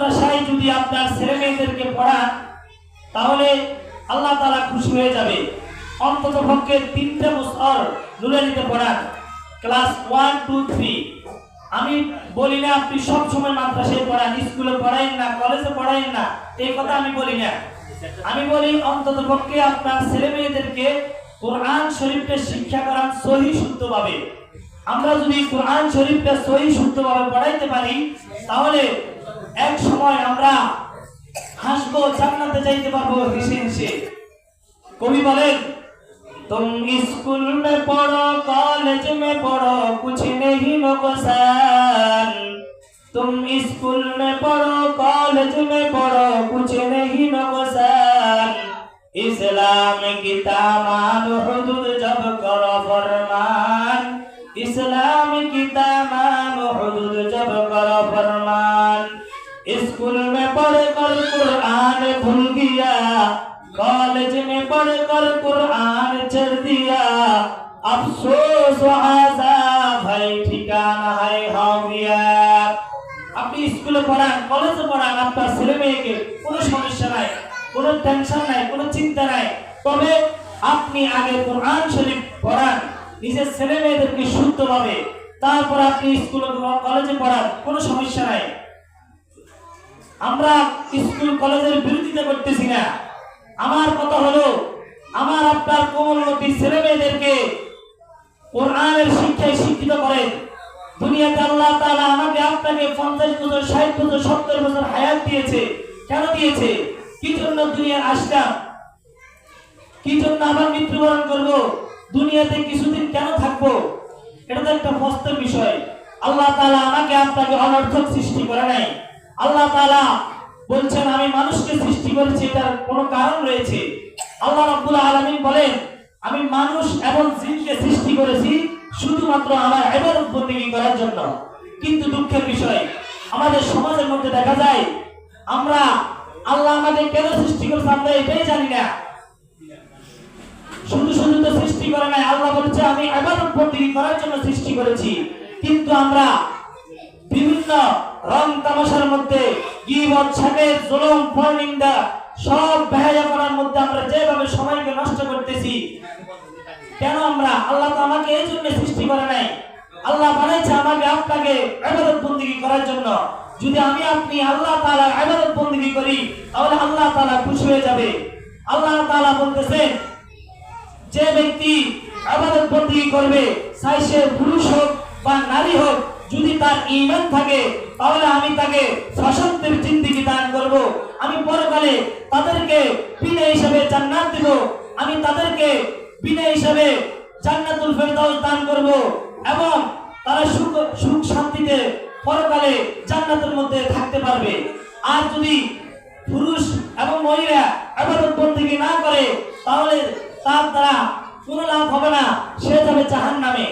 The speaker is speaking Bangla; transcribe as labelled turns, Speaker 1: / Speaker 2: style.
Speaker 1: মাদ্রাসায় যদি আপনার ছেলে মেয়েদেরকে পড়ান, তাহলে আল্লাহ তাআলা খুশি হয়ে যাবে। অন্তত পক্ষে তিনটে বছর নুরানিতে পড়ান। Class one, two, three. আমি বলি না, আপনি সব মাদ্রাসায় পড়ান, স্কুলে পড়াইন না, কলেজে পড়াইন না, এই কথা আমি বলি না। আমি বলি, অন্তত পক্ষে আপনার ছেলে মেয়েদেরকে কোরআন শরীফটা শিক্ষা করান সহি শুদ্ধভাবে। আমরা যদি কোরআন শরীফটা সহি শুদ্ধভাবে পড়াইতে পারি, তাহলে এক সময় আমরা হাসবো জান্নাতে যাইতে পারবো হেসে হেসে কবি বলেন तुम स्कूल में पढ़ो कॉलेज में पढ़ो कुछ नहीं नुकसान तुम स्कूल में पढ़ो कॉलेज में पढ़ो कुछ नहीं नुकसान इस्लाम की तमाम हुदूद जब करो फरमान इस्लाम की तमाम हुदूद जब करो फरमान स्कूल में पढ़ कर कुरान भूल गया कॉलेज में पढ़ कर कुरान चढ़ दिया अफसोस आजा भाई ठिकाना है हाविया আপনি স্কুলে পড়ান কলেজে পড়ান আপনার ছেলে মেয়েকে কোনো সমস্যা নাই কোনো টেনশন নাই কোনো চিন্তা নাই তবে আপনি আগে কোরআন শরীফ পড়ান নিজের ছেলে মেয়েদেরকে শুদ্ধভাবে তারপর আপনি স্কুলে কলেজে পড়ান কোনো সমস্যা নাই আমরা স্কুল কলেজের বিরোধিতা করতেছি না। আমার কথা হলো, আমার আপনার কোমলমতি ছেলে মেয়েদেরকে কোরআনের শিক্ষায় শিক্ষিত করেন। দুনিয়াতে আল্লাহ তাআলা আমাকে আপনাকে পঞ্চাশ বছর, ষাট বছর, সত্তর বছর হায়াত দিয়েছে। কেন দিয়েছে? কি জন্য দুনিয়ার আসলাম? কি জন্য আবার মৃত্যুবরণ করব? দুনিয়াতে কিছুদিন কেন থাকব? এটা তো একটা প্রশ্নের বিষয়। আল্লাহ তাআলা আমাকে আপনাকে অনর্থক সৃষ্টি করে নাই। আল্লাহ তাআলা বলছেন, আমি মানুষকে সৃষ্টি করেছি, এটার কোনো কারণ রয়েছে। আল্লাহ রাব্বুল আলামিন বলেন, আমি মানুষ এবং জিনকে সৃষ্টি করেছি শুধুমাত্র আমার ইবাদত বন্দেগী করার জন্য। কিন্তু দুঃখের বিষয়, আমাদের সমাজের মধ্যে দেখা যায়, আমরা আল্লাহ আমাদের কেন সৃষ্টি করেছে আমরা এটাই জানি না। শুধু শুধু তো সৃষ্টি করে নাই, আল্লাহ বলেছে, আমি ইবাদত বন্দেগী করার জন্য সৃষ্টি করেছি। কিন্তু আমরা বিভিন্ন রং তামাশার মধ্যে গিবত ছাগের জুলুম, পরনিন্দা, সব বেহায়া করার মধ্যে আমরা যেভাবে সময়কে নষ্ট করতেছি, কেন আমরা? আল্লাহ তো আমাকে এই জন্য সৃষ্টি করে নাই। আল্লাহ বানাইছে আমাকে আপনাকে ইবাদত বন্দেগী করার জন্য। যদি আমি আপনি আল্লাহ তাআলা ইবাদত বন্দেগী করি, তাহলে আল্লাহ তাআলা খুশি হয়ে যাবে। আল্লাহ তাআলা বলতেছেন, যে ব্যক্তি আবাদত বন্দী করবে, চাই সে পুরুষ হোক বা নারী হোক যদি তার ঈমান থাকে, তাহলে আমি তাকে সশস্ত্রের জিন্দিগি দান করব। আমি পরকালে তাদেরকে বিনা হিসাবে জান্নাত দেব। আমি তাদেরকে বিনা হিসাবে জান্নাতুল ফেরদাউস দান করব এবং তারা সুখ সুখ শান্তিতে পরকালে জান্নাতের মধ্যে থাকতে পারবে। আর যদি পুরুষ এবং মহিলা আবাদত বন্দী না করে, তাহলে তার দ্বারা কোনো লাভ হবে না, সে যাবে জাহান নামে